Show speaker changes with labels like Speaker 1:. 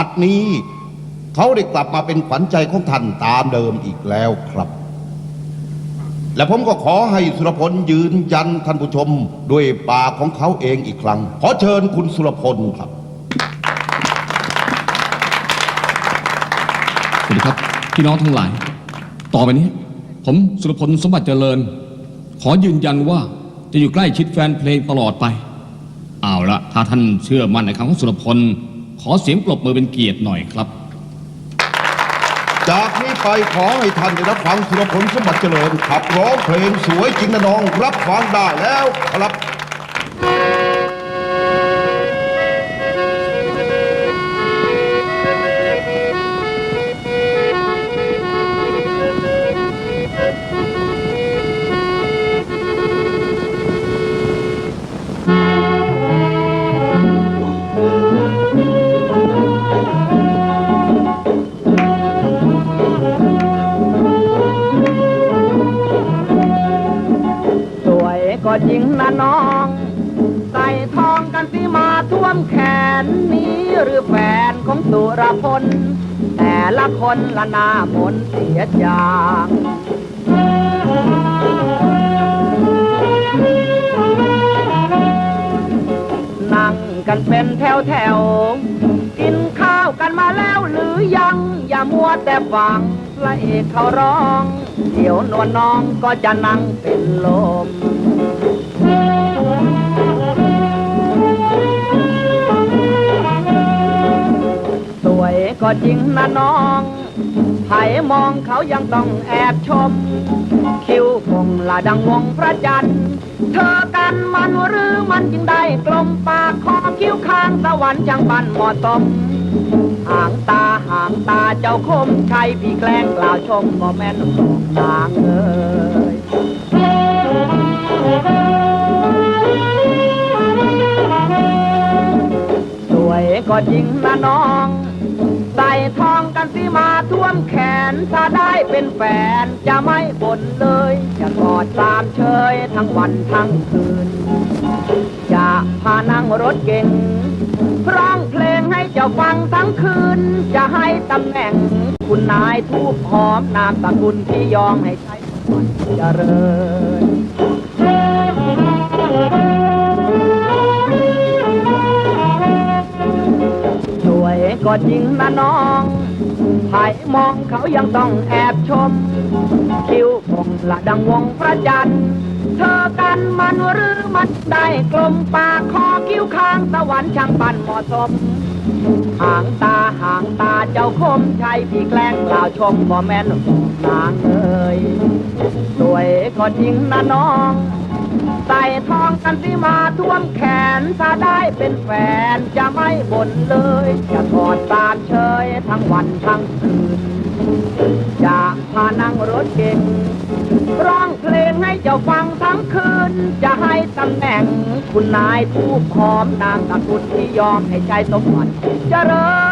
Speaker 1: บัดนี้เขาได้กลับมาเป็นขวัญใจของท่านตามเดิมอีกแล้วครับ และผมก็ขอให้สุรพลยืนยันท่านผู้ชมด้วยปากของเขาเองอีกครั้ง ขอเชิญคุณสุรพลครับ
Speaker 2: สวัสดีครับพี่น้องทั้งหลาย ต่อไปนี้ ผมสุรพลสมบัติเจริญ ขอยืนยันว่าจะอยู่ใกล้ชิดแฟนเพลงตลอดไป เอาละถ้าท่านเชื่อมั่นในคำของสุรพล ขอเสียงปรบมือเป็นเกียรติหน่อยครับ
Speaker 1: จากนี้ไปขอให้ท่านได้รับฟังสุรพลสมบัติเจริญขับร้องเพลงสวยจริงนะน้อง รับฟังได้แล้วครับ
Speaker 3: ก็จริงนะน้อง ใส่ทองกันสิมาท่วมแขนนี้หรือแฟนของสุรพล แต่ละคนละหน้ามนเสียจางนั่งกันเป็นแถวแถวๆกินข้าวกันมาแล้วหรือยัง อย่ามัวแต่ฟังพระเอกเขาร้อง เดี๋ยวนวลน้องก็จะนั่งเป็นลม ก็จริงนะน้องไผมองเขายังต้องแอบชม คิ้วคงละดังวงพระจันทร์ เธอกันมันหรือมันจึงได้กลมปากคอคิ้วข้างสวรรค์จังบันเหมาะสมหางตาหางตาเจ้าคมใช่พี่แกล้งกล่าวชมบ่แม่นบอกนางเอ้ยสวยก็จริงนะน้อง มาท่วมแขน ถ้าได้เป็นแฟนจะไม่บ่นเลย จะกอดตามเชยทั้งวันทั้งคืน จะพานั่งรถเก่งร้องเพลงให้เจ้าฟังทั้งคืน จะให้ตำแหน่ง คุณนายทูบหอมนามสกุลที่ยองให้ใช้วันเจริญ ก็จริงนะน้องไผ่มองเขายังต้องแอบชม คิ้วคงละดังวงพระจันทร์ เธอกันมันหรือมันได้กลมปากคอคิ้วข้างสวรรค์ช่างปันเหมาะสม หางตาหางตาเจ้าคมใช่พี่แกล้งกล่าวชมบ่แม่นนางเอ่ยสวยก็จริงนะน้อง ใส่ทองกันสิมาท่วมแขน ถ้าได้เป็นแฟนจะไม่บ่นเลย จะกอดตาเชยทั้งวันทั้งคืน จะพานั่งรถเก่งร้องเพลงให้เจ้าฟังทั้งคืน จะให้ตำแหน่ง คุณนายทูบหอมนามสกุลที่ยอมให้ใจสมหวังเจริญ